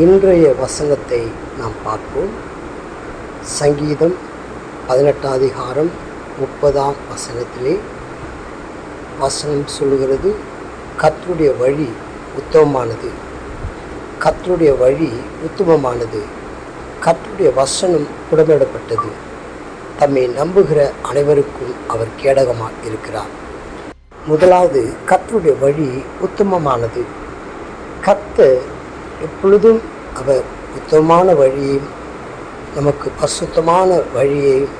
இன்றைய வசனத்தை நாம் பார்ப்போம். சங்கீதம் பதினெட்டாம் அதிகாரம் முப்பதாம் வசனத்திலே வசனம் சொல்லுகிறது கத்தருடைய வழி உத்தமமானது. கத்தருடைய வழி உத்தமமானது. கர்த்தருடைய வசனம் புடமிடப்பட்டது தம்மை நம்புகிற அனைவருக்கும் அவர் கேடகமாக இருக்கிறார். முதலாவது கத்தருடைய வழி உத்தமமானது. கத்தை எப்பொழுதும் அவர் உத்தமமான வழியையும் நமக்கு அசுத்தமான வழியையும்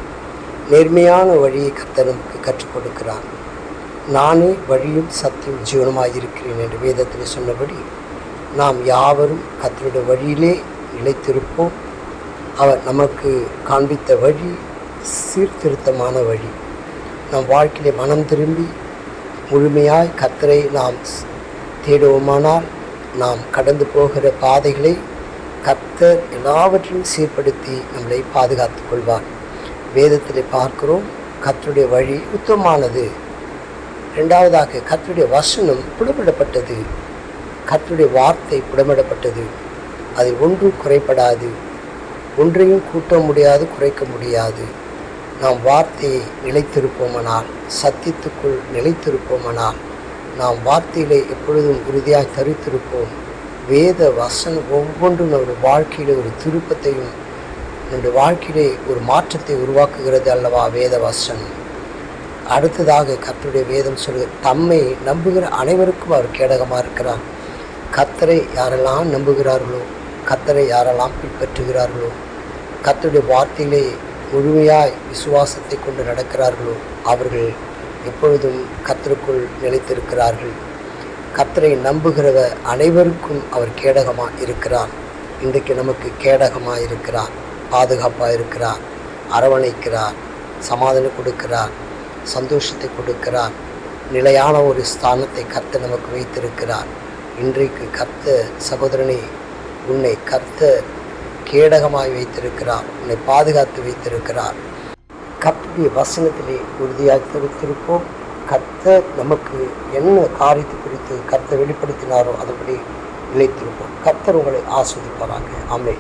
நேர்மையான வழியை கர்த்தர் நமக்கு கற்றுக் கொடுக்கிறார். நானே வழியும் சத்தியம் ஜீவனமாக இருக்கிறேன் என்று வேதத்தில் சொன்னபடி நாம் யாவரும் கர்த்தருடைய வழியிலே நிலைத்திருப்போம். அவர் நமக்கு காண்பித்த வழி சீர்திருத்தமான வழி. நம் வாழ்க்கையிலே மனம் திரும்பி முழுமையாய் கத்தரை நாம் தேடுவோமானால் நாம் கடந்து போகிற பாதைகளை கர்த்தர் எல்லாவற்றையும் சீர்படுத்தி நம்மளை பாதுகாத்து கொள்வார். வேதத்தில் பார்க்கிறோம் கர்த்தருடைய வழி உத்தமமானது. ரெண்டாவதாக கர்த்தருடைய வசனம் புடமிடப்பட்டது. கர்த்தருடைய வார்த்தை புடமிடப்பட்டது. அதில் ஒன்றும் குறைபடாது. ஒன்றையும் கூட்ட முடியாது குறைக்க முடியாது. நாம் வார்த்தையை நிலைத்திருப்போமானால் சத்தியத்துக்குள் நிலைத்திருப்போமானால் நாம் வார்த்தையிலே எப்பொழுதும் உறுதியாக தரித்திருப்போம். வேத வசனம் ஒவ்வொன்றும் நம்முடைய வாழ்க்கையில் ஒரு திருப்பத்தையும் நம்முடைய வாழ்க்கையிலே ஒரு மாற்றத்தை உருவாக்குகிறது அல்லவா வேத வசனம். அடுத்ததாக கத்தருடைய வேதம் சொல்லுது தம்மை நம்புகிற அனைவருக்கும் அவர் கேடகமாக இருக்கிறார். கத்தரை யாரெல்லாம் நம்புகிறார்களோ கத்தரை யாரெல்லாம் பின்பற்றுகிறார்களோ கத்தருடைய வார்த்தையிலே முழுமையாய் விசுவாசத்தை கொண்டு நடக்கிறார்களோ அவர்கள் எப்பொழுதும் கத்தருக்குள் நிலைத்திருக்கிறார்கள். கத்தரை நம்புகிறவர் அனைவருக்கும் அவர் கேடகமாக இருக்கிறார். இன்றைக்கு நமக்கு கேடகமாக இருக்கிறார் பாதுகாப்பாக இருக்கிறார் அரவணைக்கிறார் சமாதானம் கொடுக்கிறார் சந்தோஷத்தை கொடுக்கிறார் நிலையான ஒரு ஸ்தானத்தை கர்த்த நமக்கு வைத்திருக்கிறார். இன்றைக்கு கர்த்த சகோதரனை உன்னை கர்த்த கேடகமாய் வைத்திருக்கிறார் உன்னை பாதுகாத்து வைத்திருக்கிறார். கத்துடைய வசனத்திலே உறுதியாக தெரிவித்திருப்போம். கத்த நமக்கு என்ன காரியத்தை குறித்து கத்தை வெளிப்படுத்தினாரோ அதுபடி நிலைத்திருப்போம். கத்தர் உங்களை ஆஸ்வதிப்பாராங்க அமை